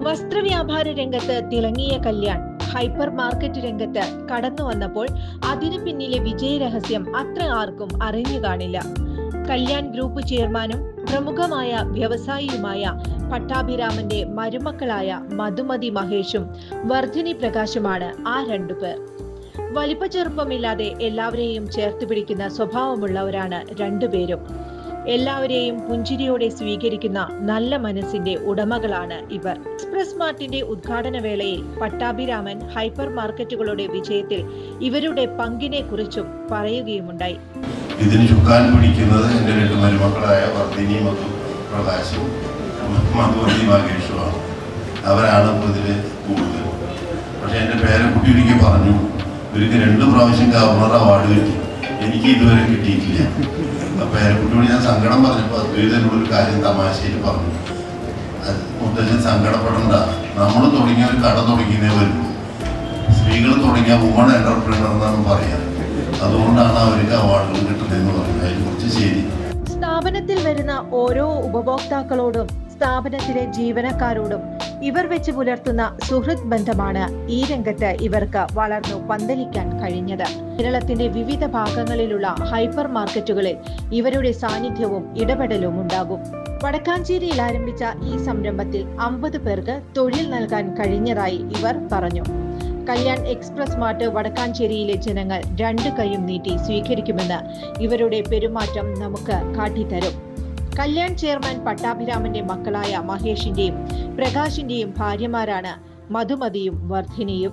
വസ്ത്രവ്യാപാര രംഗത്ത് തിളങ്ങിയ Kalyan. Hyper market രംഗത്ത് കടന്നു വന്നപ്പോൾ അതിനു പിന്നിലെ വിജയരഹസ്യം അത്ര ആർക്കും അറിഞ്ഞു കാണില്ല. കല്യാൺ ഗ്രൂപ്പ് ചെയർമാനും പ്രമുഖമായ വ്യവസായിയുമായ പട്ടാഭിരാമന്റെ മരുമക്കളായ മധുമതി മഹേഷും വർധിനി പ്രകാശുമാണ് ആ രണ്ടു പേർ. വലിപ്പ ചെറുപ്പമില്ലാതെ എല്ലാവരെയും ചേർത്ത് പിടിക്കുന്ന സ്വഭാവമുള്ളവരാണ് രണ്ടുപേരും എല്ലാവരെയും പുഞ്ചിരിയോടെ സ്വീകരിക്കുന്ന നല്ല മനസ്സിന്റെ ഉടമകളാണ് ഇവർ. എക്സ്പ്രസ് മാർട്ടിന്റെ ഉദ്ഘാടന വേളയിൽ പട്ടാഭിരാമൻ ഹൈപ്പർ മാർക്കറ്റുകളുടെ വിജയത്തിൽ ഇവരുടെ പങ്കിനെ കുറിച്ചും പറയുകയുമുണ്ടായി. ഇതിന് ചുക്കാൻ പിടിക്കുന്നത് എന്റെ രണ്ട് മരുമക്കളായ വർദ്ധിനി മധു പ്രകാശും മധുവതി അവരാണ് ഇതിൽ കൂടുതൽ. പക്ഷെ എന്റെ പേരക്കുട്ടി ഒരിക്കൽ പറഞ്ഞു ഇവർക്ക് രണ്ട് പ്രാവശ്യം ഗവർണർ അവാർഡ് കിട്ടി. എനിക്ക് ഇതുവരെ കിട്ടിയിട്ടില്ല. അപ്പൊ പേരക്കുട്ടിയോട് ഞാൻ സങ്കടം പറഞ്ഞപ്പോൾ എന്നോട് ഒരു കാര്യം തമാശയിൽ പറഞ്ഞു. മുത്തച്ഛൻ സങ്കടപ്പെടണ്ട. നമ്മൾ തുടങ്ങിയ ഒരു കട തുടങ്ങിയേ വരുള്ളൂ. സ്ത്രീകൾ തുടങ്ങിയ വുമൺ എന്റർപ്രീനർ എന്നാണ് പറയാറ് അതുകൊണ്ടാണ് അവർക്ക് അവാർഡുകൾ കിട്ടുന്നതെന്ന് പറയുന്നത്. അതിനെ കുറിച്ച് ശരി. സ്ഥാപനത്തിൽ വരുന്ന ഓരോ ഉപഭോക്താക്കളോടും സ്ഥാപനത്തിലെ ജീവനക്കാരോടും ഇവർ വെച്ച് പുലർത്തുന്ന സുഹൃത് ബന്ധമാണ് ഈ രംഗത്ത് ഇവർക്ക് വളർന്നു പന്തലിക്കാൻ കഴിഞ്ഞത്. കേരളത്തിന്റെ വിവിധ ഭാഗങ്ങളിലുള്ള ഹൈപ്പർ മാർക്കറ്റുകളിൽ ഇവരുടെ സാന്നിധ്യവും ഇടപെടലും ഉണ്ടാകും. വടക്കാഞ്ചേരിയിൽ ആരംഭിച്ച ഈ സംരംഭത്തിൽ അമ്പത് പേർക്ക് തൊഴിൽ നൽകാൻ കഴിഞ്ഞതായി ഇവർ പറഞ്ഞു. കല്യാൺ എക്സ്പ്രസ് മാർട്ട് വടക്കാഞ്ചേരിയിലെ ജനങ്ങൾ രണ്ടു കൈയും നീട്ടി സ്വീകരിക്കുമെന്ന് ഇവരുടെ പെരുമാറ്റം നമുക്ക് കാട്ടിത്തരും. കല്യാൺ ചെയർമാൻ പട്ടാഭിരാമന്റെ മക്കളായ മഹേഷിന്റെയും പ്രകാശിന്റെയും ഭാര്യമാരാണ് മധുമതിയും വർദ്ധിനിയും